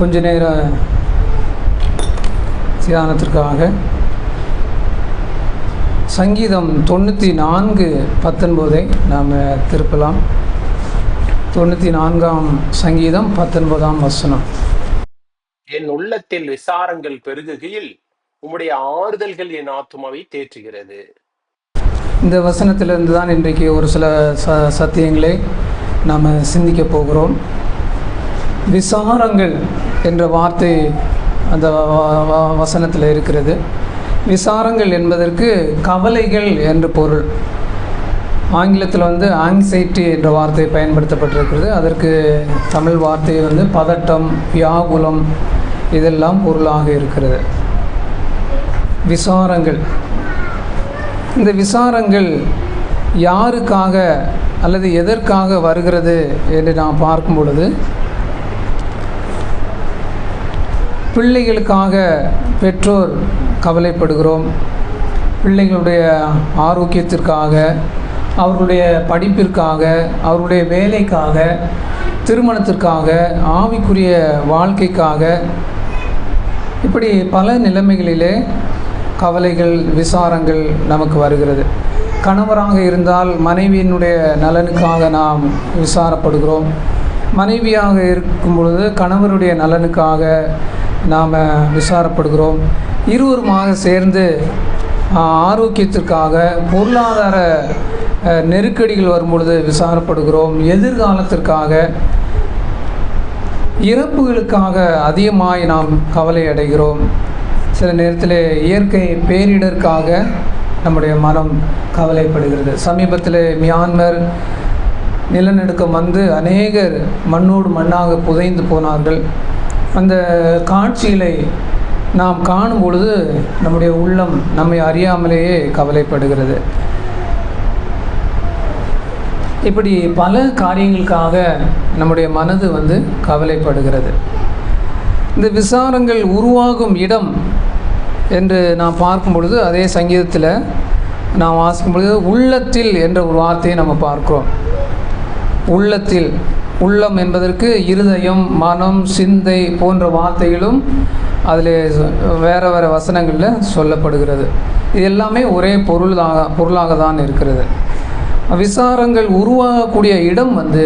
கொஞ்ச நேர தியானத்திற்காக. சங்கீதம் தொண்ணூற்றி நான்கு பத்தொன்பதை நாம் திருப்பலாம். தொண்ணூற்றி நான்காம் சங்கீதம் பத்தொன்பதாம் வசனம். என் உள்ளத்தில் விசாரங்கள் பெருகுகையில் உம்முடைய ஆறுதல்கள் என் ஆத்துமாவை தேற்றுகிறது. இந்த வசனத்திலிருந்து தான் இன்றைக்கு ஒரு சில ச சத்தியங்களை நாம் சிந்திக்க போகிறோம். விசாரங்கள் என்ற வார்த்தை அந்த வ- வசனத்தில் இருக்கிறது. விசாரங்கள் என்பதற்கு கவலைகள் என்று பொருள். ஆங்கிலத்தில் வந்து ஆங்ஸைட்டி என்ற வார்த்தை பயன்படுத்தப்பட்டிருக்கிறது. அதற்கு தமிழ் வார்த்தை வந்து பதட்டம் வியாகுலம் இதெல்லாம் பொருளாக இருக்கிறது. விசாரங்கள். இந்த விசாரங்கள் யாருக்காக அல்லது எதற்காக வருகிறது என்று நாம் பார்க்கும் பொழுது பிள்ளைகளுக்காக பெற்றோர் கவலைப்படுகிறோம். பிள்ளைகளுடைய ஆரோக்கியத்திற்காக அவர்களுடைய படிப்பிற்காக அவர்களுடைய வேலைக்காக திருமணத்திற்காக ஆவிக்குரிய வாழ்க்கைக்காக இப்படி பல நிலைமைகளிலே கவலைகள் விசாரங்கள் நமக்கு வருகிறது. கணவராக இருந்தால் மனைவியினுடைய நலனுக்காக நாம் விசாரப்படுகிறோம். மனைவியாக இருக்கும் பொழுது கணவருடைய நலனுக்காக நாம் விசாரப்படுகிறோம். இருவருமாக சேர்ந்து ஆரோக்கியத்திற்காக பொருளாதார நெருக்கடிகள் வரும்பொழுது விசாரப்படுகிறோம். எதிர்காலத்திற்காக இறப்புகளுக்காக அதிகமாய் நாம் கவலை அடைகிறோம். சில நேரத்தில் இயற்கை பேரிடருக்காக நம்முடைய மனம் கவலைப்படுகிறது. சமீபத்தில் மியான்மர் நிலநடுக்கம் வந்து அநேகர் மண்ணோடு மண்ணாக புதைந்து போனார்கள். அந்த காட்சிகளை நாம் காணும் பொழுது நம்முடைய உள்ளம் நம்மை அறியாமலேயே கவலைப்படுகிறது. இப்படி பல காரியங்களுக்காக நம்முடைய மனது வந்து கவலைப்படுகிறது. இந்த விசாரங்கள் உருவாகும் இடம் என்று நாம் பார்க்கும் பொழுது அதே சங்கீதத்தில் நாம் வாசிக்கும் பொழுது உள்ளத்தில் என்ற ஒரு வார்த்தையை நம்ம பார்க்கிறோம். உள்ளத்தில் உள்ளம் என்பதற்கு இருதயம் மனம் சிந்தை போன்ற வார்த்தைகளும் அதில் வேறு வேறு வசனங்களில் சொல்லப்படுகிறது. இது எல்லாமே ஒரே பொருளாக பொருளாக தான் இருக்கிறது. விசாரங்கள் உருவாகக்கூடிய இடம் வந்து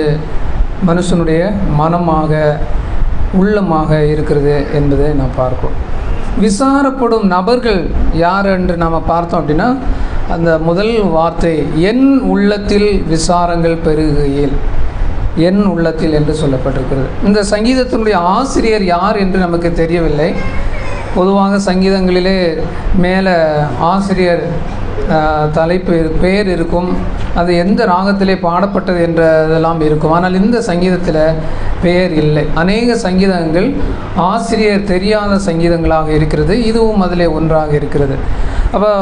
மனுஷனுடைய மனமாக உள்ளமாக இருக்கிறது என்பதை நாம் பார்க்கிறோம். விசாரப்படும் நபர்கள் யார் என்று நாம் பார்த்தோம் அப்படின்னா அந்த முதல் வார்த்தை என் உள்ளத்தில் விசாரங்கள் பெறுகையில் என் உள்ளத்தில் என்று சொல்லப்பட்டிருக்கிறது. இந்த சங்கீதத்தினுடைய ஆசிரியர் யார் என்று நமக்கு தெரியவில்லை. பொதுவாக சங்கீதங்களிலே மேலே ஆசிரியர் தலைப்பு பெயர் இருக்கும். அது எந்த ராகத்திலே பாடப்பட்டது என்றதெல்லாம் இருக்கும். ஆனால் இந்த சங்கீதத்தில் பெயர் இல்லை. அநேக சங்கீதங்கள் ஆசிரியர் தெரியாத சங்கீதங்களாக இருக்கிறது. இதுவும் அதிலே ஒன்றாக இருக்கிறது. அப்போ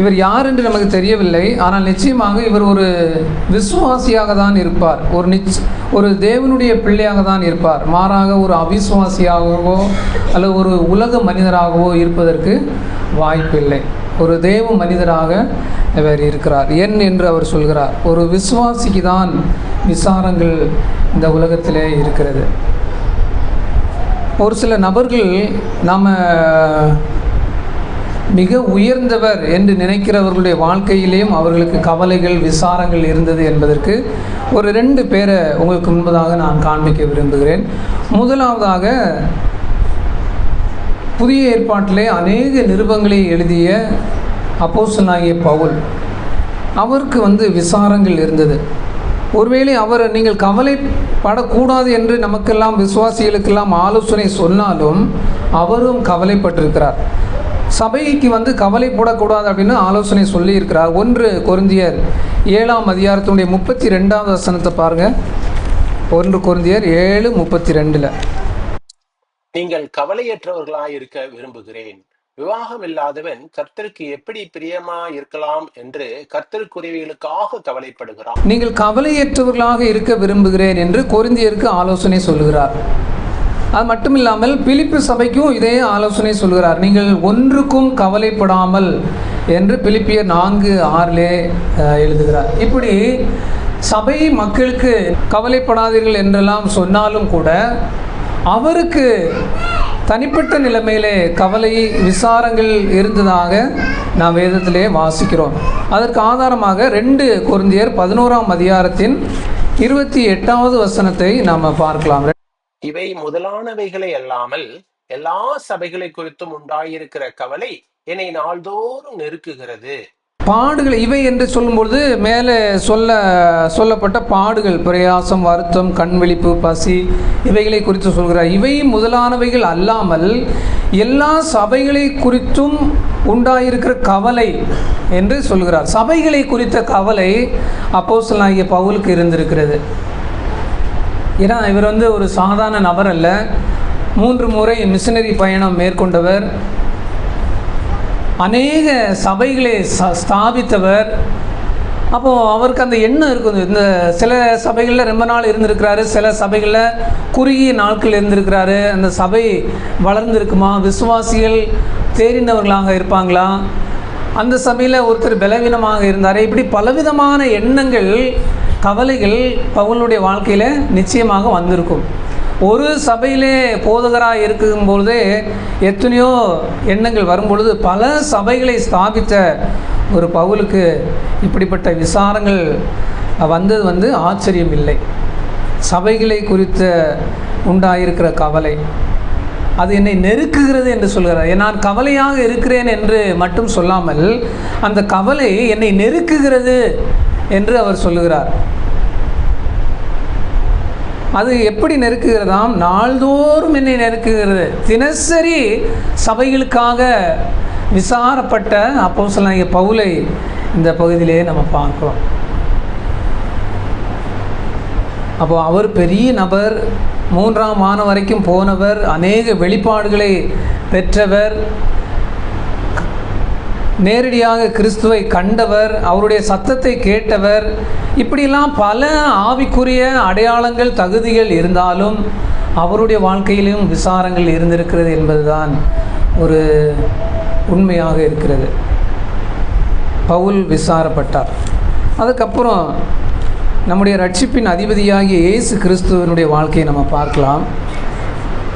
இவர் யார் என்று நமக்கு தெரியவில்லை. ஆனால் நிச்சயமாக இவர் ஒரு விசுவாசியாக தான் இருப்பார். ஒரு நிச் ஒரு தேவனுடைய பிள்ளையாக தான் இருப்பார். மாறாக ஒரு அவிசுவாசியாகவோ அல்லது ஒரு உலக மனிதராகவோ இருப்பதற்கு வாய்ப்பில்லை. ஒரு தேவ மனிதராக இவர் இருக்கிறார். என் என்று அவர் சொல்கிறார். ஒரு விசுவாசிக்கு தான் விசாரங்கள் இந்த உலகத்திலே இருக்கிறது. ஒரு சில நபர்கள் நாம் மிக உயர்ந்தவர் என்று நினைக்கிறவர்களுடைய வாழ்க்கையிலேயும் அவர்களுக்கு கவலைகள் விசாரங்கள் இருந்தது என்பதற்கு ஒரு ரெண்டு பேரை உங்களுக்கு முன்பதாக நான் காண்பிக்க விரும்புகிறேன். முதலாவதாக புதிய ஏற்பாட்டிலே அநேக நிருபங்களை எழுதிய அப்போசனாகிய பவுல். அவருக்கு வந்து விசாரங்கள் இருந்தது. ஒருவேளை அவர் நீங்கள் கவலைப்படக்கூடாது என்று நமக்கெல்லாம் விசுவாசிகளுக்கெல்லாம் ஆலோசனை சொன்னாலும் அவரும் கவலைப்பட்டிருக்கிறார். சபைக்கு வந்து கவலைப்படக்கூடாது அப்படின்னு ஆலோசனை சொல்லியிருக்கிறார். ஒன்று கொருந்தியர் ஏழாம் அதிகாரத்தினுடைய முப்பத்தி ரெண்டாவது வசனத்தை பாருங்கள் ஒன்று கொருந்தியர் ஏழு முப்பத்தி ரெண்டில். நீங்கள் கவலையற்றவர்களாய் இருக்க விரும்புகிறேன். விவாகம் இல்லாதவன் கர்த்தருக்கு எப்படி பிரியமா இருக்கலாம் என்று கர்த்தருக்குரியவைகளுக்காக கவலைப்படுகிறான் நீங்கள் கவலையற்றவர்களாக இருக்க விரும்புகிறேன் என்று கொரிந்தியருக்கு ஆலோசனை சொல்லுகிறார். அது மட்டும் இல்லாமல் பிலிப்பு சபைக்கும் இதே ஆலோசனை சொல்கிறார் நீங்கள் ஒன்றுக்கும் கவலைப்படாமல் என்று பிலிப்பிய நான்கு ஆறிலே எழுதுகிறார். இப்படி சபை மக்களுக்கு கவலைப்படாதீர்கள் என்றெல்லாம் சொன்னாலும் கூட அவருக்கு தனிப்பட்ட நிலைமையிலே கவலை விசாரங்கள் இருந்ததாக நாம் வேதத்திலே வாசிக்கிறோம். அதற்கு ஆதாரமாக ரெண்டு குருந்தியர் பதினோராம் அதிகாரத்தின் இருபத்தி எட்டாவது வசனத்தை நாம் பார்க்கலாம். இவை முதலானவைகளை அல்லாமல் எல்லா சபைகளை குறித்தும் உண்டாயிருக்கிற கவலை என்னை நாள்தோறும் நெருக்குகிறது. பாடுகள் இவை என்று சொல்லும்பொழுது மேலே சொல்ல சொல்லப்பட்ட பாடுகள் பிரயாசம் வருத்தம் கண்விழிப்பு பசி இவைகளை குறித்து சொல்கிறார். இவை முதலானவைகள் அல்லாமல் எல்லா சபைகளை குறித்தும் உண்டாயிருக்கிற கவலை என்று சொல்கிறார். சபைகளை குறித்த கவலை அப்போஸ்தலனாகிய பவுலுக்கு இருந்திருக்கிறது. ஏன்னா இவர் வந்து ஒரு சாதாரண நபர் அல்ல. மூன்று முறை மிஷினரி பயணம் மேற்கொண்டவர். அநேக சபைகளை ச- ஸ்தாபித்தவர். அப்போது அவருக்கு அந்த எண்ணம் இருக்கும் இந்த சில சபைகளில் ரொம்ப நாள் இருந்திருக்கிறாரு. சில சபைகளில் குறுகிய நாட்கள் இருந்திருக்கிறாரு. அந்த சபை வளர்ந்துருக்குமா? விசுவாசிகள் தேறினவர்களாக இருப்பாங்களா? அந்த சபையில் ஒருத்தர் பலவீனமாக இருந்தார். இப்படி பலவிதமான எண்ணங்கள் கவலைகள் பவுலுடைய வாழ்க்கையில் நிச்சயமாக வந்திருக்கும். ஒரு சபையிலே போதகராக இருக்கும்பொழுதே எத்தனையோ எண்ணங்கள் வரும்பொழுது பல சபைகளை ஸ்தாபித்த ஒரு பவுலுக்கு இப்படிப்பட்ட விசாரங்கள் வந்தது வந்து ஆச்சரியம் இல்லை. சபைகளை குறித்த உண்டாயிருக்கிற கவலை. அது என்னை நெருக்குகிறது என்று சொல்கிறார். நான் கவலையாக இருக்கிறேன் என்று மட்டும் சொல்லாமல் அந்த கவலை என்னை நெருக்குகிறது என்று அவர் சொல்லுகிறார். அது எப்படி நெருக்குகிறதாம்? நாள்தோறும் என்னை நெருக்குகிறது. தினசரி சபைகளுக்காக விசாரப்பட்ட அப்போஸ்தலனாகிய பவுலை இந்த பகுதியிலே நம்ம பார்க்குறோம். அப்போ அவர் பெரிய நபர் மூன்றாம் மாதம் வரைக்கும் போனவர் அநேக வெளிப்பாடுகளை பெற்றவர் நேரடியாக கிறிஸ்துவை கண்டவர் அவருடைய சத்தத்தை கேட்டவர் இப்படிலாம் பல ஆவிக்குரிய அடையாளங்கள் தகுதிகள் இருந்தாலும் அவருடைய வாழ்க்கையிலும் விசாரங்கள் இருந்திருக்கிறது என்பதுதான் ஒரு உண்மையாக இருக்கிறது. பவுல் விசாரப்பட்டார். அதுக்கப்புறம் நம்முடைய ரட்சிப்பின் அதிபதியாகிய இயேசு கிறிஸ்துவனுடைய வாழ்க்கையை நம்ம பார்க்கலாம்.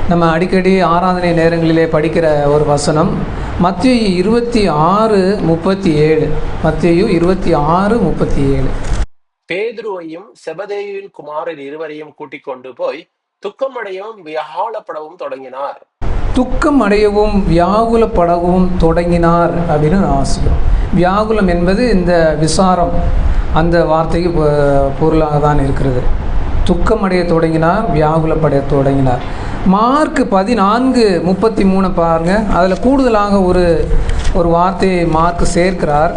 நம்ம அடிக்கடி ஆராதனை நேரங்களிலே படிக்கிற ஒரு வசனம் மத்திய இருபத்தி ஆறு முப்பத்தி ஏழு. மத்தியு இருபத்தி ஆறு முப்பத்தி ஏழு. பேதுருவையும் செபதேயுவின் குமாரர் இருவரையும் கூட்டிக் கொண்டு போய் துக்கமடையவும் வியாழப்படவும் தொடங்கினார். துக்கம் அடையவும் வியாகுலப்படவும் தொடங்கினார் அப்படின்னு நான் வாசிக்கிறோம். வியாகுலம் என்பது இந்த விசாரம் அந்த வார்த்தைக்கு பொருளாக தான் இருக்கிறது. துக்கம் அடைய தொடங்கினார் வியாகுலப்படைய தொடங்கினார். மார்க் பதினான்கு முப்பத்தி மூணு பாருங்க. அதில் கூடுதலாக ஒரு ஒரு வார்த்தையை மார்க் சேர்க்கிறார்.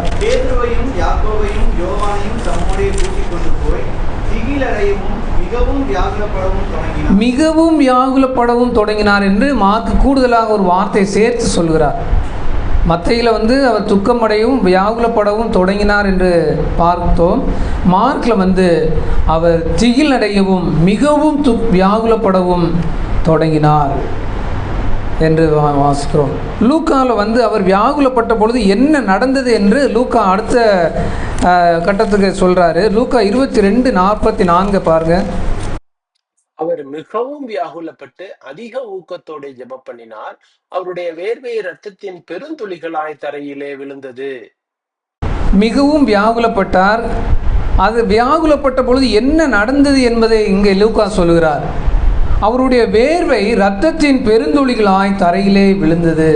மிகவும் வியாகுலப்படவும் தொடங்கினார். மிகவும் வியாகுலப்படவும் தொடங்கினார் என்று மார்க் கூடுதலாக ஒரு வார்த்தை சேர்த்து சொல்கிறார். மத்தையில் வந்து அவர் துக்கமடையும் வியாகுலப்படவும் தொடங்கினார் என்று பார்த்தோம். மார்க்கில் வந்து அவர் திகில் அடையவும் மிகவும் துக் வியாகுலப்படவும் தொடங்கினார் என்று வாசிக்கிறோம். லூக்காவில் வந்து அவர் வியாகுலப்பட்ட பொழுது என்ன நடந்தது என்று லூக்கா அடுத்த கட்டத்துக்கு சொல்கிறாரு லூக்கா இருபத்தி ரெண்டு நாற்பத்தி நான்கு பாருங்கள் அவர் மிகவும் வியாகுலப்பட்டு அதிக ஊக்கத்தோடு ஜெபம் பண்ணினார். அவருடைய வேர்வை இரத்தத்தின் பெருந்துளிகளாய் தரையிலே விழுந்தது. மிகவும் வியாகுலப்பட்டார். அது வியாகுலப்பட்ட பொழுது என்ன நடந்தது என்பதை இங்கே லூக்கா சொல்கிறார். அவருடைய வேர்வை இரத்தத்தின் பெருந்துளிகளாய் தரையிலே விழுந்தது.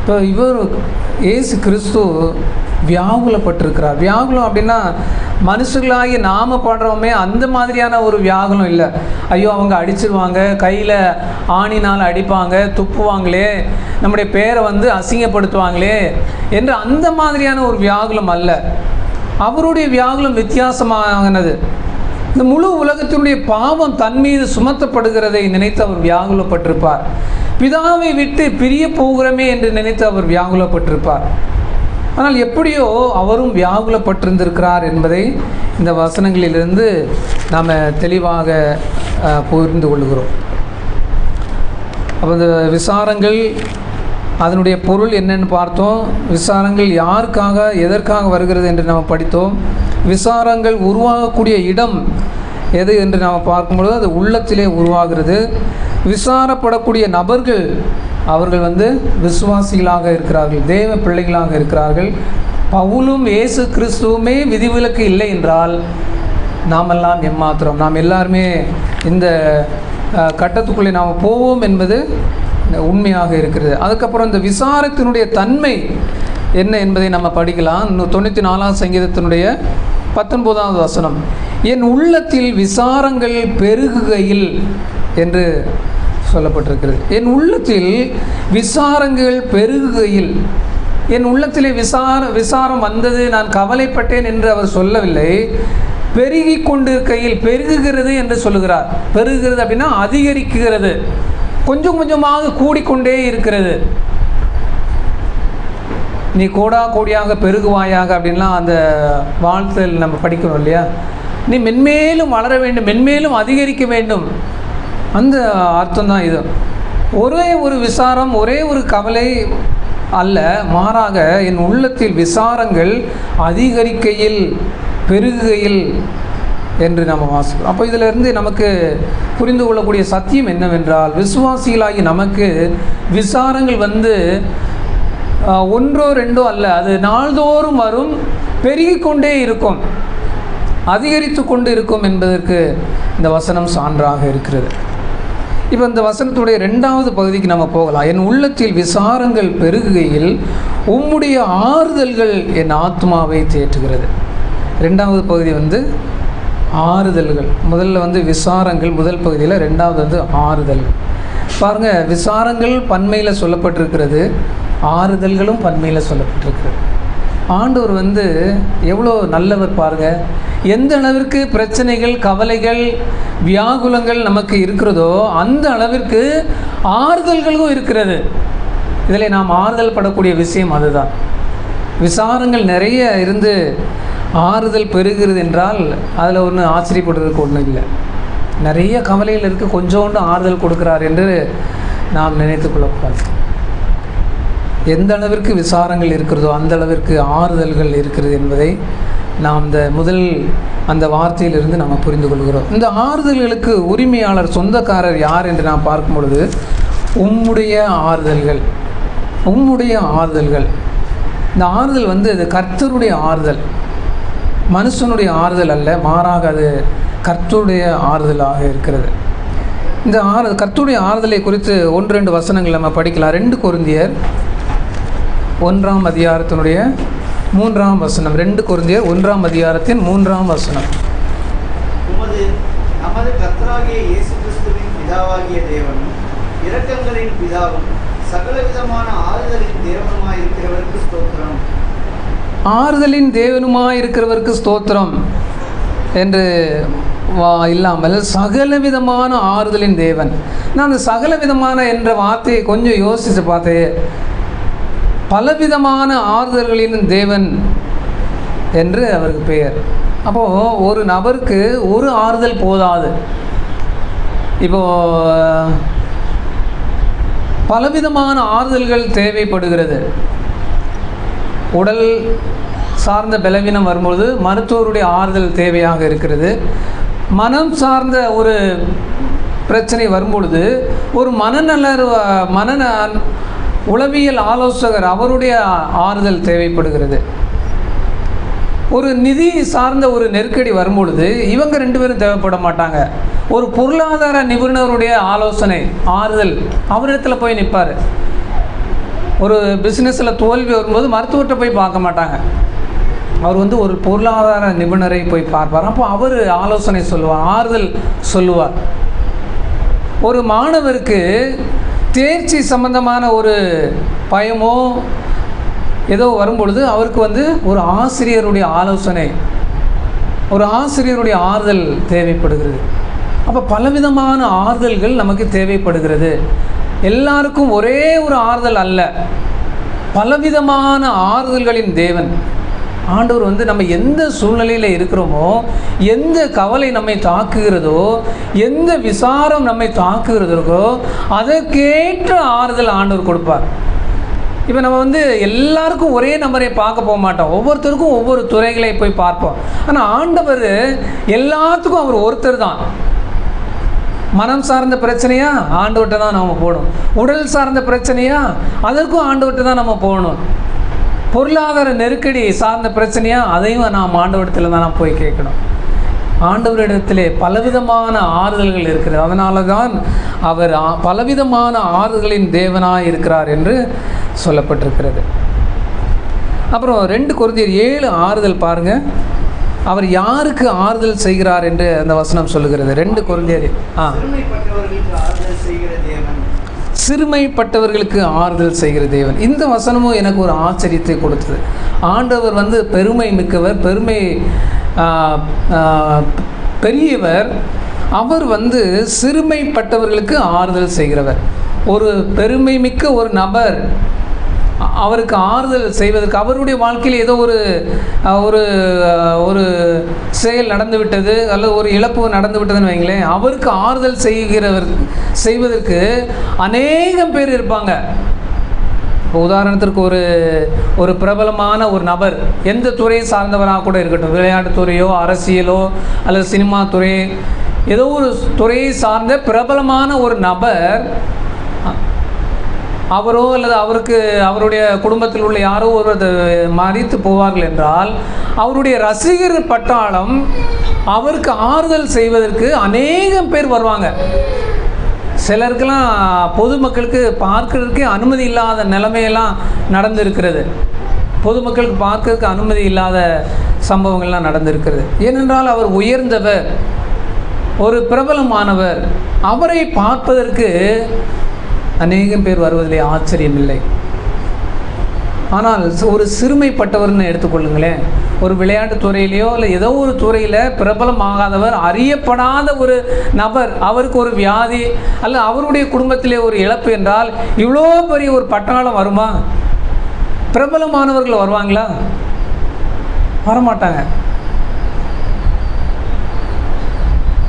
இப்போ இவர் இயேசு கிறிஸ்து வியாகுலப்பட்டிருக்கிறார். வியாகுலம் அப்படின்னா மனுஷர்களாகி நாம பாடுறோமே அந்த மாதிரியான ஒரு வியாகுலம் இல்லை. ஐயோ அவங்க அடிச்சிருவாங்க கையில் ஆணினால் அடிப்பாங்க துப்புவாங்களே நம்முடைய பேரை வந்து அசிங்கப்படுத்துவாங்களே என்று அந்த மாதிரியான ஒரு வியாகுலம் அல்ல. அவருடைய வியாகுலம் வித்தியாசமானது. இந்த முழு உலகத்தினுடைய பாவம் தன் மீது சுமத்தப்படுகிறதை நினைத்து அவர் வியாகுலப்பட்டிருப்பார். பிதாவை விட்டு பிரிய போகிறோமே என்று நினைத்து அவர் வியாகுலப்பட்டிருப்பார். ஆனால் எப்படியோ அவரும் வியாகுலப்பட்டிருந்திருக்கிறார் என்பதை இந்த வசனங்களிலிருந்து நாம் தெளிவாக புரிந்து கொள்கிறோம். அப்போ இந்த விசாரங்கள் அதனுடைய பொருள் என்னன்னு பார்த்தோம். விசாரங்கள் யாருக்காக எதற்காக வருகிறது என்று நாம் படித்தோம். விசாரங்கள் உருவாகக்கூடிய இடம் எது என்று நாம் பார்க்கும்பொழுது அது உள்ளத்திலே உருவாகிறது. விசாரப்படக்கூடிய நபர்கள் அவர்கள் வந்து விசுவாசிகளாக இருக்கிறார்கள் தேவ பிள்ளைகளாக இருக்கிறார்கள். பவுலும் இயேசு கிறிஸ்துவுமே விதிவிலக்கு இல்லை என்றால் நாமெல்லாம் எம்மாத்திரம். நாம் எல்லாருமே இந்த கட்டத்துக்குள்ளே நாம் போவோம் என்பது உண்மையாக இருக்கிறது. அதுக்கப்புறம் இந்த விசாரத்தினுடைய தன்மை என்ன என்பதை நம்ம படிக்கலாம். இன்னும் தொண்ணூற்றி நாலாம் சங்கீதத்தினுடைய பத்தொன்பதாவது வசனம் என் உள்ளத்தில் விசாரங்கள் பெருகுகையில் என்று சொல்லப்பட்டிருக்கிறது. என் உள்ளத்தில் விசாரங்கள் பெருகுகையில் என் உள்ளத்திலே விசார விசாரம் வந்தது நான் கவலைப்பட்டேன் என்று அவர் சொல்லவில்லை. பெருகி கொண்டிருக்கையில் பெருகுகிறது என்று சொல்லுகிறார். பெருகுகிறது அப்படின்னா அதிகரிக்கிறது. கொஞ்சம் கொஞ்சமாக கூடிக்கொண்டே இருக்கிறது. நீ கோடா கோடியாக பெருகுவாயாக அப்படின்லாம் அந்த வாழ்த்தல் நம்ம படிக்கிறோம் இல்லையா? நீ மென்மேலும் வளர வேண்டும் மென்மேலும் அதிகரிக்க வேண்டும். அந்த அர்த்தம் தான் இது. ஒரே ஒரு விசாரம் ஒரே ஒரு கவலை அல்ல. மாறாக என் உள்ளத்தில் விசாரங்கள் அதிகரிக்கையில் பெருகுகையில் என்று நம்ம வாசிக்கிறோம். அப்போ இதிலிருந்து நமக்கு புரிந்து கொள்ளக்கூடிய சத்தியம் என்னவென்றால் விசுவாசிகளாகி நமக்கு விசாரங்கள் வந்து ஒன்றோ ரெண்டோ அல்ல அது நாள்தோறும் வரும் பெருகிக்கொண்டே இருக்கும் அதிகரித்து கொண்டு இருக்கும் என்பதற்கு இந்த வசனம் சான்றாக இருக்கிறது. இப்போ இந்த வசனத்துடைய ரெண்டாவது பகுதிக்கு நம்ம போகலாம். என் உள்ளத்தில் விசாரங்கள் பெருகுகையில் உம்முடைய ஆறுதல்கள் என் ஆத்மாவை தேற்றுகிறது. ரெண்டாவது பகுதி வந்து ஆறுதல்கள். முதல்ல வந்து விசாரங்கள் முதல் பகுதியில் ரெண்டாவது வந்து ஆறுதல்கள் பாருங்கள் விசாரங்கள் பன்மையில் சொல்லப்பட்டிருக்கிறது ஆறுதல்களும் பன்மையில் சொல்லப்பட்டிருக்கிறது. ஆண்டவர் வந்து எவ்வளோ நல்லவர் பாருங்க. எந்த அளவிற்கு பிரச்சனைகள் கவலைகள் வியாகுலங்கள் நமக்கு இருக்கிறதோ அந்த அளவிற்கு ஆறுதல்களும் இருக்கிறது. இதில் நாம் ஆறுதல் படக்கூடிய விஷயம் அதுதான். விசாரங்கள் நிறைய இருந்து ஆறுதல் பெறுகிறது என்றால் அதில் ஒன்று ஆச்சரியப்படுறதுக்கு ஒன்றும் இல்லை. நிறைய கவலையில் இருக்குது கொஞ்சோண்டு ஆறுதல் கொடுக்கிறார் என்று நாம் நினைத்து கொள்ளக்கூடாது. எந்த அளவிற்கு விசாரங்கள் இருக்கிறதோ அந்த அளவிற்கு ஆறுதல்கள் இருக்கிறது என்பதை நாம் இந்த முதல் அந்த வார்த்தையிலிருந்து நாம் புரிந்து கொள்கிறோம். இந்த ஆறுதல்களுக்கு உரிமையாளர் சொந்தக்காரர் யார் என்று நாம் பார்க்கும் பொழுது உம்முடைய ஆறுதல்கள் உம்முடைய ஆறுதல்கள். இந்த ஆறுதல் வந்து அது கர்த்தருடைய ஆறுதல். மனுஷனுடைய ஆறுதல் அல்ல மாறாக அது கர்த்தருடைய ஆறுதலாக இருக்கிறது. இந்த ஆறு கர்த்தருடைய ஆறுதலை குறித்து ஒன்று ரெண்டு வசனங்கள் நம்ம படிக்கலாம். ரெண்டு குருந்தியர் ஒன்றாம் அதிகாரத்தினுடைய மூன்றாம் வசனம் ரெண்டு கொருந்தியர் ஒன்றாம் அதிகாரத்தின் மூன்றாம் வசனம். உமது நமது கர்த்தராகிய இயேசு கிறிஸ்துவின் பிதாவாகிய தேவனும் இரக்கங்களின் பிதாவும் சகலவிதமான ஆறுதலின் தேவனுமாயிருக்கிறவருக்கு ஸ்தோத்திரம். ஆறுதலின் தேவனுமாய் இருக்கிறவருக்கு ஸ்தோத்திரம் என்று இல்லாமல் சகலவிதமான ஆறுதலின் தேவன். நான் அந்த சகலவிதமான என்ற வார்த்தையை கொஞ்சம் யோசித்து பார்த்தேன். பலவிதமான ஆறுதல்களின் தேவன் என்று அவருக்கு பெயர். அப்போது ஒரு நபருக்கு ஒரு ஆறுதல் போதாது. இப்போது பலவிதமான ஆறுதல்கள் தேவைப்படுகிறது. உடல் சார்ந்த பலவீனம் வரும்பொழுது மருத்துவருடைய ஆறுதல் தேவையாக இருக்கிறது. மனம் சார்ந்த ஒரு பிரச்சனை வரும்பொழுது ஒரு மனநலர் மன உளவியல் ஆலோசகர் அவருடைய ஆறுதல் தேவைப்படுகிறது. ஒரு நிதி சார்ந்த ஒரு நெருக்கடி வரும்பொழுது இவங்க ரெண்டு பேரும் தேவைப்பட மாட்டாங்க. ஒரு பொருளாதார நிபுணருடைய ஆலோசனை ஆறுதல் அவரிடத்துல போய் நிற்பார் ஒரு பிஸ்னஸில் தோல்வி வரும்போது மருத்துவர்கிட்ட போய் பார்க்க மாட்டாங்க. அவர் வந்து ஒரு பொருளாதார நிபுணரை போய் பார்ப்பார். அப்போ அவர் ஆலோசனை சொல்லுவார் ஆறுதல் சொல்லுவார். ஒரு மாணவருக்கு தேர்ச்சி சம்பந்தமான ஒரு பயமோ ஏதோ வரும்பொழுது அவருக்கு வந்து ஒரு ஆசிரியருடைய ஆலோசனை ஒரு ஆசிரியருடைய ஆறுதல் தேவைப்படுகிறது. அப்போ பலவிதமான ஆறுதல்கள் நமக்கு தேவைப்படுகிறது. எல்லாருக்கும் ஒரே ஒரு ஆறுதல் அல்ல. பலவிதமான ஆறுதல்களின் தேவன். ஆண்டவர் வந்து நம்ம எந்த சூழ்நிலையில் இருக்கிறோமோ எந்த கவலை நம்மை தாக்குகிறதோ எந்த விசாரம் நம்மை தாக்குகிறதோ அதற்கேற்ற ஆறுதல் ஆண்டவர் கொடுப்பார். இப்போ நம்ம வந்து எல்லாருக்கும் ஒரே நம்பரை பார்க்க போக மாட்டோம். ஒவ்வொருத்தருக்கும் ஒவ்வொரு துறைகளை போய் பார்ப்போம். ஆனால் ஆண்டவர் எல்லாத்துக்கும் அவர் ஒருத்தர் தான். மனம் சார்ந்த பிரச்சனையா? ஆண்டவர்கிட்ட தான் நம்ம போகணும். உடல் சார்ந்த பிரச்சனையா? அதற்கும் ஆண்டவர்கிட்ட தான் நம்ம போகணும். பொருளாதார நெருக்கடி சார்ந்த பிரச்சனையாக அதையும் நாம் ஆண்டவரிடத்தில் தான் போய் கேட்கணும். ஆண்டவரிடத்திலே பலவிதமான ஆறுதல்கள் இருக்கிறது. அதனால தான் அவர் பலவிதமான ஆறுதலின் தேவனாக இருக்கிறார் என்று சொல்லப்பட்டிருக்கிறது. அப்புறம் ரெண்டு குருந்தியர் ஏழு ஆறுதல் பாருங்க. அவர் யாருக்கு ஆறுதல் செய்கிறார் என்று அந்த வசனம் சொல்லுகிறது. ரெண்டு குருந்தியர் ஆ. சிறுமைப்பட்டவர்களுக்கு ஆறுதல் செய்கிற தேவன். இந்த வசனமும் எனக்கு ஒரு ஆச்சரியத்தை கொடுத்தது. ஆண்டவர் வந்து பெருமை மிக்கவர் பெருமை பெரியவர். அவர் வந்து சிறுமைப்பட்டவர்களுக்கு ஆறுதல் செய்கிறவர். ஒரு பெருமை மிக்க ஒரு நபர் அவருக்கு ஆறுதல் செய்வதற்கு அவருடைய வாழ்க்கையில் ஏதோ ஒரு ஒரு ஒரு செயல் நடந்துவிட்டது அல்லது ஒரு இழப்பு நடந்து விட்டதுன்னு வைங்களேன் அவருக்கு ஆறுதல் செய்கிறவர் செய்வதற்கு அநேகம் பேர் இருப்பாங்க. இப்போ உதாரணத்திற்கு ஒரு ஒரு பிரபலமான ஒரு நபர் எந்த துறையை சார்ந்தவராக கூட இருக்கட்டும் விளையாட்டுத்துறையோ அரசியலோ அல்லது சினிமா துறை ஏதோ ஒரு துறையை சார்ந்த பிரபலமான ஒரு நபர் அவரோ அல்லது அவருக்கு அவருடைய குடும்பத்தில் உள்ள யாரோ ஒரு மறித்து போவார்கள் என்றால் அவருடைய ரசிகர் பட்டாளம் அவருக்கு ஆறுதல் செய்வதற்கு அநேகம் பேர் வருவாங்க. சிலருக்கெல்லாம் பொதுமக்களுக்கு பார்க்கறதுக்கே அனுமதி இல்லாத நிலைமையெல்லாம் நடந்திருக்கிறது. பொதுமக்களுக்கு பார்க்கறதுக்கு அனுமதி இல்லாத சம்பவங்கள்லாம் நடந்திருக்கிறது. ஏனென்றால் அவர் உயர்ந்தவர் ஒரு பிரபலமானவர். அவரை பார்ப்பதற்கு அநேகம் பேர் வருவதிலே ஆச்சரியமில்லை. ஆனால் ஒரு சிறுமைப்பட்டவர்னு எடுத்துக்கொள்ளுங்களேன். ஒரு விளையாட்டு துறையிலையோ இல்லை ஏதோ ஒரு துறையில் பிரபலம் ஆகாதவர் அறியப்படாத ஒரு நபர் அவருக்கு ஒரு வியாதி அல்ல அவருடைய குடும்பத்திலே ஒரு இழப்பு என்றால் இவ்வளோ பெரிய ஒரு பட்டாளம் வருமா? பிரபலமானவர்கள் வருவாங்களா? வரமாட்டாங்க.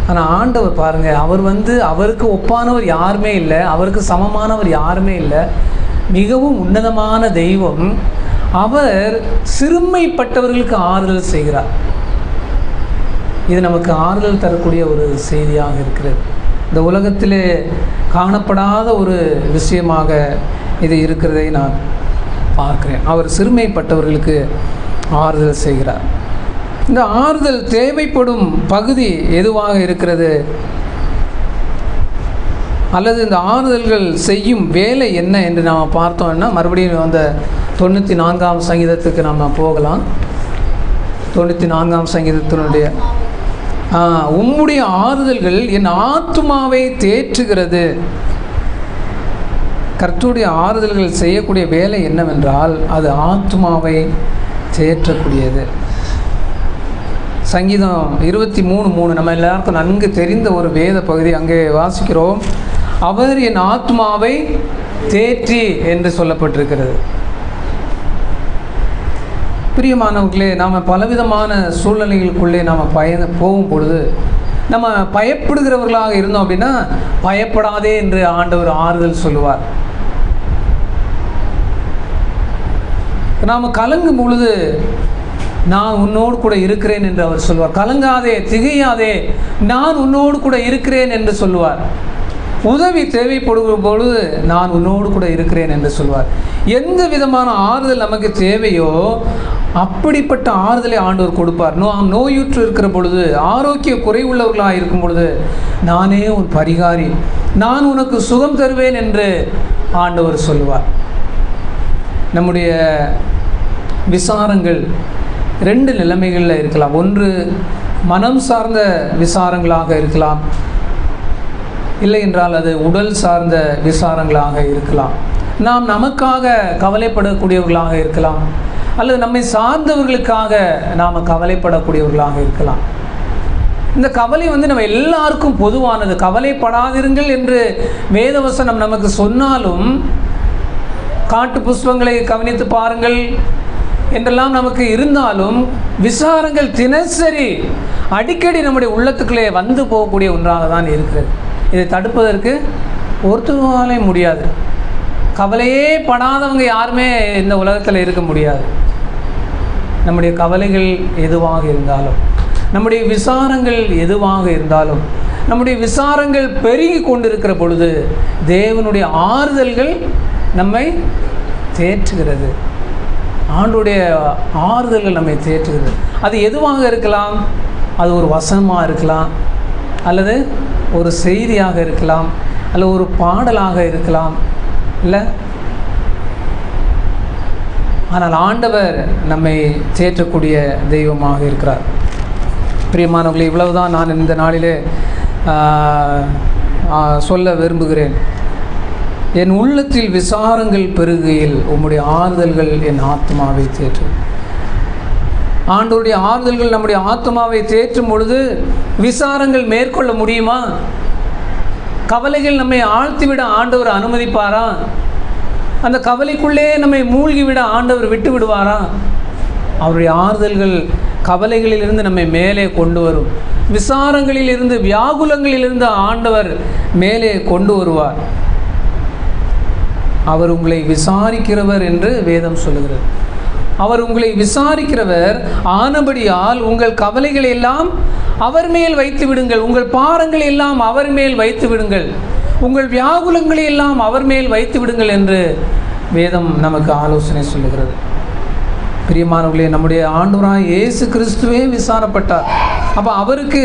ஆனால் ஆண்டவர் பாருங்கள் அவர் வந்து அவருக்கு ஒப்பானவர் யாருமே இல்லை அவருக்கு சமமானவர் யாருமே இல்லை. மிகவும் உன்னதமான தெய்வம். அவர் சிறுமைப்பட்டவர்களுக்கு ஆறுதல் செய்கிறார். இது நமக்கு ஆறுதல் தரக்கூடிய ஒரு செய்தியாக இருக்கிறது. இந்த உலகத்திலே காணப்படாத ஒரு விஷயமாக இது இருக்கிறதை நான் பார்க்குறேன். அவர் சிறுமைப்பட்டவர்களுக்கு ஆறுதல் செய்கிறார். இந்த ஆறுதல் தேவைப்படும் பகுதி எதுவாக இருக்கிறது? அல்லது இந்த ஆறுதல்கள் செய்யும் வேலை என்ன என்று நாம் பார்த்தோம்னா மறுபடியும் அந்த தொண்ணூற்றி நான்காம் சங்கீதத்துக்கு நம்ம போகலாம். தொண்ணூற்றி நான்காம் சங்கீதத்தினுடைய உம்முடைய ஆறுதல்கள் என் ஆத்மாவை தேற்றுகிறது. கர்த்துடைய ஆறுதல்கள் செய்யக்கூடிய வேலை என்னவென்றால் அது ஆத்மாவை தேற்றக்கூடியது. சங்கீதம் இருபத்தி மூணு மூணு. நம்ம எல்லாருக்கும் நன்கு தெரிந்த ஒரு வேத பகுதி அங்கே வாசிக்கிறோம். அவர் என் ஆத்மாவை தேற்றி என்று சொல்லப்பட்டிருக்கிறது. பிரியமானவர்களே நாம் பலவிதமான சூழ்நிலைகளுக்குள்ளே நாம் பயண போகும் பொழுது நம்ம பயப்படுகிறவர்களாக இருந்தோம் அப்படின்னா பயப்படாதே என்று ஆண்டவர் ஆறுதல் சொல்லுவார். நாம் கலங்கும் பொழுது நான் உன்னோடு கூட இருக்கிறேன் என்று அவர் சொல்வார். கலங்காதே திகையாதே நான் உன்னோடு கூட இருக்கிறேன் என்று சொல்லுவார். உதவி தேவைப்படும் பொழுது நான் உன்னோடு கூட இருக்கிறேன் என்று சொல்வார். எந்த விதமான ஆறுதல் நமக்கு தேவையோ அப்படிப்பட்ட ஆறுதலை ஆண்டவர் கொடுப்பார். நோ நோயுற்று இருக்கிற பொழுது ஆரோக்கிய குறைவுள்ளவர்களாக இருக்கும் பொழுது நானே உன் பரிகாரி நான் உனக்கு சுகம் தருவேன் என்று ஆண்டவர் சொல்லுவார். நம்முடைய விசாரங்கள் ரெண்டு நிலைமைகளில் இருக்கலாம். ஒன்று மனம் சார்ந்த விசாரங்களாக இருக்கலாம். இல்லை என்றால் அது உடல் சார்ந்த விசாரங்களாக இருக்கலாம். நாம் நமக்காக கவலைப்படக்கூடியவர்களாக இருக்கலாம். அல்லது நம்மை சார்ந்தவர்களுக்காக நாம் கவலைப்படக்கூடியவர்களாக இருக்கலாம். இந்த கவலை வந்து நம்ம எல்லாருக்கும் பொதுவானது. கவலைப்படாதிருங்கள் என்று வேதவசனம் நமக்கு சொன்னாலும் காட்டு புஷ்பங்களை கவனித்து பாருங்கள். என்றெல்லாம் நமக்கு இருந்தாலும் விசாரங்கள் தினசரி அடிக்கடி நம்முடைய உள்ளத்துக்குள்ளே வந்து போகக்கூடிய ஒன்றாக தான் இருக்கிறது. இதை தடுப்பதற்கு ஒருத்தராலே முடியாது. கவலையே படாதவங்க யாருமே இந்த உலகத்தில் இருக்க முடியாது. நம்முடைய கவலைகள் எதுவாக இருந்தாலும் நம்முடைய விசாரங்கள் எதுவாக இருந்தாலும் நம்முடைய விசாரங்கள் பெருகி கொண்டிருக்கிற பொழுது தேவனுடைய ஆறுதல்கள் நம்மை தேற்றுகிறது. ஆண்டுடைய ஆறுதல்கள் நம்மை தேற்றுகிறது. அது எதுவாக இருக்கலாம்? அது ஒரு வசனமாக இருக்கலாம். அல்லது ஒரு செய்தியாக இருக்கலாம். அல்ல ஒரு பாடலாக இருக்கலாம். இல்லை? ஆனால் ஆண்டவர் நம்மை தேற்றக்கூடிய தெய்வமாக இருக்கிறார். பிரியமானவர்களே இவ்வளவுதான் நான் இந்த நாளிலே சொல்ல விரும்புகிறேன். என் உள்ளத்தில் விசாரங்கள் பெருகையில் உம்முடைய ஆறுதல்கள் என் ஆத்மாவை தேற்றும். ஆண்டவருடைய ஆறுதல்கள் நம்முடைய ஆத்மாவை தேற்றும் பொழுது விசாரங்கள் மேற்கொள்ள முடியுமா? கவலைகள் நம்மை ஆழ்த்திவிட ஆண்டவர் அனுமதிப்பாரா? அந்த கவலைக்குள்ளே நம்மை மூழ்கிவிட ஆண்டவர் விட்டு விடுவாரா அவருடைய ஆறுதல்கள் கவலைகளிலிருந்து நம்மை மேலே கொண்டு வரும். விசாரங்களிலிருந்து வியாகுலங்களிலிருந்து ஆண்டவர் மேலே கொண்டு வருவார். அவர் உங்களை விசாரிக்கிறவர் என்று வேதம் சொல்லுகிறது. அவர் உங்களை விசாரிக்கிறவர் ஆனபடியால் உங்கள் கவலைகளை எல்லாம் அவர் மேல் வைத்து விடுங்கள். உங்கள் பாரங்களை எல்லாம் அவர் மேல் வைத்து விடுங்கள். உங்கள் வியாகுலங்களை எல்லாம் அவர் மேல் வைத்து விடுங்கள் என்று வேதம் நமக்கு ஆலோசனை சொல்லுகிறது. பிரியமானவர்களே நம்முடைய ஆண்டவராய் இயேசு கிறிஸ்துவே விசாரப்பட்டார். அப்போ அவருக்கு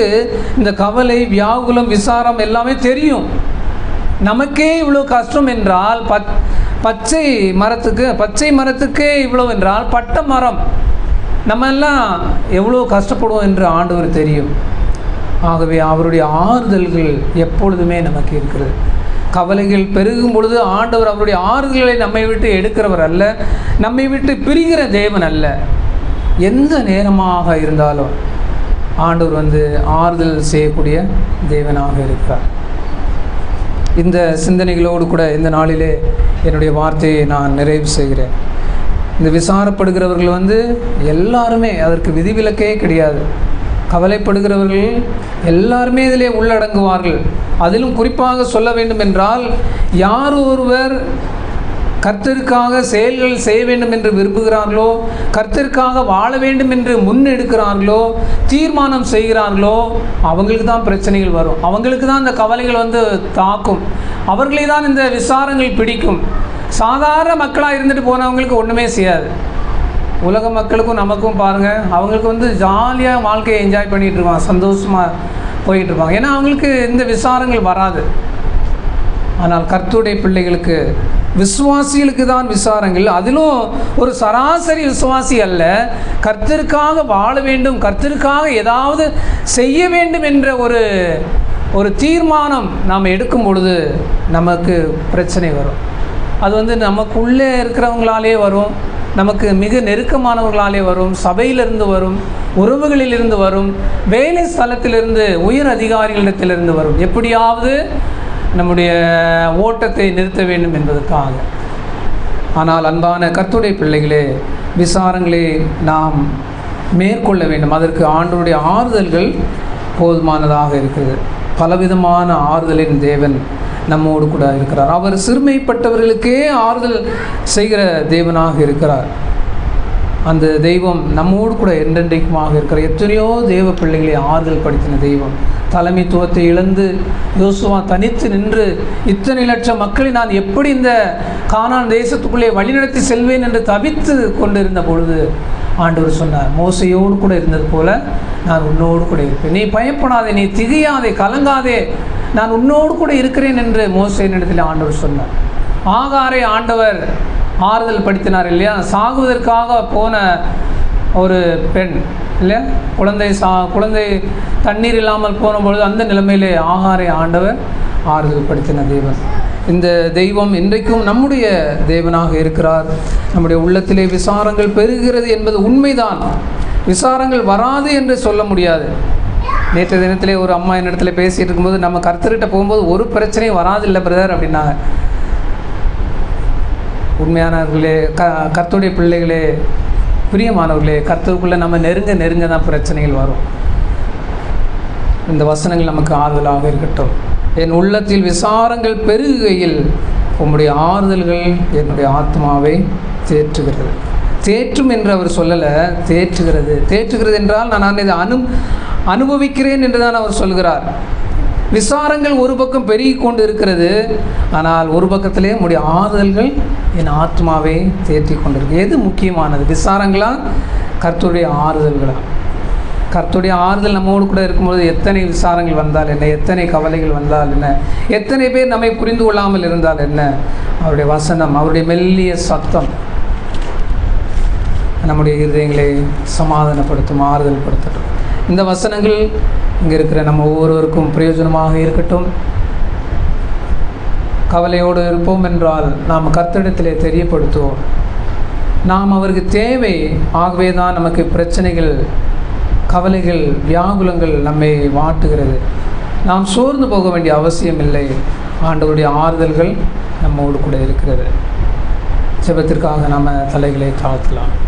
இந்த கவலை வியாகுலம் விசாரம் எல்லாமே தெரியும். நமக்கே இவ்வளோ கஷ்டம் என்றால் பத் பச்சை மரத்துக்கு பச்சை மரத்துக்கே இவ்வளோ என்றால் பட்ட மரம். நம்ம எல்லாம் எவ்வளோ கஷ்டப்படுவோம் என்று ஆண்டவர் தெரியும். ஆகவே அவருடைய ஆறுதல்கள் எப்பொழுதுமே நமக்கு இருக்கிறது. கவலைகள் பெருகும் பொழுது ஆண்டவர் அவருடைய ஆறுதல்களை நம்மை விட்டு எடுக்கிறவர் அல்ல நம்மை விட்டு பிரிகிற தேவன் அல்ல. எந்த நேரமாக இருந்தாலும் ஆண்டவர் வந்து ஆறுதல் செய்யக்கூடிய தேவனாக இருக்கிறார். இந்த சிந்தனைகளோடு கூட இந்த நாளிலே என்னுடைய வார்த்தையை நான் நிறைவு செய்கிறேன். இந்த விசாரப்படுகிறவர்கள் வந்து எல்லாருமே அதற்கு விதிவிலக்கே கிடையாது. கவலைப்படுகிறவர்கள் எல்லாருமே இதிலே உள்ளடங்குவார்கள். அதிலும் குறிப்பாக சொல்ல வேண்டும் என்றால் யார் ஒருவர் கர்த்தருக்காக செயல்கள் செய்ய வேண்டும் என்று விரும்புகிறார்களோ கர்த்தருக்காக வாழ வேண்டும் என்று முன்னெடுக்கிறார்களோ தீர்மானம் செய்கிறார்களோ அவங்களுக்கு தான் பிரச்சனைகள் வரும். அவங்களுக்கு தான் இந்த கவலைகள் வந்து தாக்கும். அவர்களை தான் இந்த விசாரங்கள் பிடிக்கும். சாதாரண மக்களாக இருந்துட்டு போனவங்களுக்கு ஒன்றுமே செய்யாது. உலக மக்களுக்கும் நமக்கும் பாருங்கள் அவங்களுக்கு வந்து ஜாலியாக வாழ்க்கையை என்ஜாய் பண்ணிகிட்டு இருப்பாங்க சந்தோஷமாக போயிட்டுருப்பாங்க ஏன்னா அவங்களுக்கு இந்த விசாரங்கள் வராது. ஆனால் கர்த்தருடைய பிள்ளைகளுக்கு விசுவாசிகளுக்கு தான் விசாரங்கள் அதிலும் ஒரு சராசரி விசுவாசி அல்ல. கர்த்தருக்காக வாழ வேண்டும் கர்த்தருக்காக ஏதாவது செய்ய வேண்டும் என்ற ஒரு ஒரு தீர்மானம் நாம் எடுக்கும் பொழுது நமக்கு பிரச்சனை வரும். அது வந்து நமக்குள்ளே இருக்கிறவங்களாலே வரும் நமக்கு மிக நெருக்கமானவர்களாலே வரும் சபையிலிருந்து வரும் உறவுகளிலிருந்து வரும் வேலை ஸ்தலத்திலிருந்து உயர் அதிகாரிகளிடத்திலிருந்து வரும். எப்படியாவது நம்முடைய ஓட்டத்தை நிறுத்த வேண்டும் என்பதற்காக. ஆனால் அன்பான கத்துடைய பிள்ளைகளே விசாரங்களை நாம் மேற்கொள்ள வேண்டும். அதற்கு ஆண்டோடைய ஆறுதல்கள் போதுமானதாக இருக்குது பலவிதமான ஆறுதலின் தேவன் நம்மோடு கூட இருக்கிறார். அவர் சிறுமைப்பட்டவர்களுக்கே ஆறுதல் செய்கிற தேவனாக இருக்கிறார். அந்த தெய்வம் நம்மோடு கூட என்றென்றைக்குமாக இருக்கிற எத்தனையோ தெய்வ பிள்ளைகளை ஆறுதல் படுத்தின தெய்வம். தலைமைத்துவத்தை இழந்து யோசுவா தனித்து நின்று இத்தனை லட்சம் மக்களை நான் எப்படி இந்த கானான் தேசத்துக்குள்ளே வழிநடத்தி செல்வேன் என்று தவித்து கொண்டிருந்த பொழுது ஆண்டவர் சொன்னார் மோசையோடு கூட இருந்தது போல நான் உன்னோடு கூட இருப்பேன். நீ பயப்படாதே நீ திகையாதே கலங்காதே நான் உன்னோடு கூட இருக்கிறேன் என்று மோசையினிடத்தில் ஆண்டவர் சொன்னார். ஆகாரை ஆண்டவர் ஆறுதல் படுத்தினார் இல்லையா? சாகுவதற்காக போன ஒரு பெண் இல்லையா? குழந்தை சா குழந்தை தண்ணீர் இல்லாமல் போன பொழுது அந்த நிலைமையிலே ஆகாரை ஆண்டவர் ஆறுதல் படுத்தின தேவன். இந்த தெய்வம் இன்றைக்கும் நம்முடைய தேவனாக இருக்கிறார். நம்முடைய உள்ளத்திலே விசாரங்கள் பெறுகிறது என்பது உண்மைதான். விசாரங்கள் வராது என்று சொல்ல முடியாது. நேற்று தினத்திலே ஒரு அம்மா என்னிடத்துல பேசிகிட்டு இருக்கும்போது நம்ம கருத்துக்கிட்ட போகும்போது ஒரு பிரச்சனையும் வராதில்லை பிரதர் அப்படின்னாங்க. உண்மையானவர்களே க கர்த்தருடைய பிள்ளைகளே பிரியமானவர்களே கர்த்தருக்குள்ளே நம்ம நெருங்க நெருங்க தான் பிரச்சனைகள் வரும். இந்த வசனங்கள் நமக்கு ஆறுதலாக இருக்கட்டும். என் உள்ளத்தில் விசாரங்கள் பெருகுகையில் உம்முடைய ஆறுதல்கள் என்னுடைய ஆத்மாவை தேற்றுகிறது. தேற்றும் என்று அவர் சொல்லலை தேற்றுகிறது. தேற்றுகிறது என்றால் நான் இதை அனு அனுபவிக்கிறேன் என்று தான் அவர் சொல்கிறார். விசாரங்கள் ஒரு பக்கம் பெருகி கொண்டு இருக்கிறது ஆனால் ஒரு பக்கத்திலே நம்முடைய ஆறுதல்கள் என் ஆத்மாவை தேற்றி கொண்டிருக்கு. எது முக்கியமானது? விசாரங்களா? கர்த்தருடைய ஆறுதல்களா? கர்த்தருடைய ஆறுதல் நம்மோடு கூட இருக்கும்போது எத்தனை விசாரங்கள் வந்தால் என்ன? எத்தனை கவலைகள் வந்தால் என்ன? எத்தனை பேர் நம்மை புரிந்து கொள்ளாமல் இருந்தால் என்ன? அவருடைய வசனம் அவருடைய மெல்லிய சத்தம் நம்முடைய இருதயங்களை சமாதானப்படுத்தும் ஆறுதல் படுத்தட்டும் இந்த வசனங்கள் இங்கே இருக்கிற நம்ம ஒவ்வொருவருக்கும் பிரயோஜனமாக இருக்கட்டும். கவலையோடு இருப்போம் என்றால் நாம் கர்த்தரிடத்திலே தெரியப்படுத்துவோம். நாம் அவருக்கு தேவை. ஆகவே தான் நமக்கு பிரச்சனைகள் கவலைகள் வியாகுலங்கள் நம்மை வாட்டுகிறது. நாம் சோர்ந்து போக வேண்டிய அவசியம் இல்லை ஆண்டவருடைய ஆறுதல்கள் நம்மோடு கூட இருக்கிறது. ஜெபத்திற்காக நம்ம தலைகளை தாழ்த்தலாம்.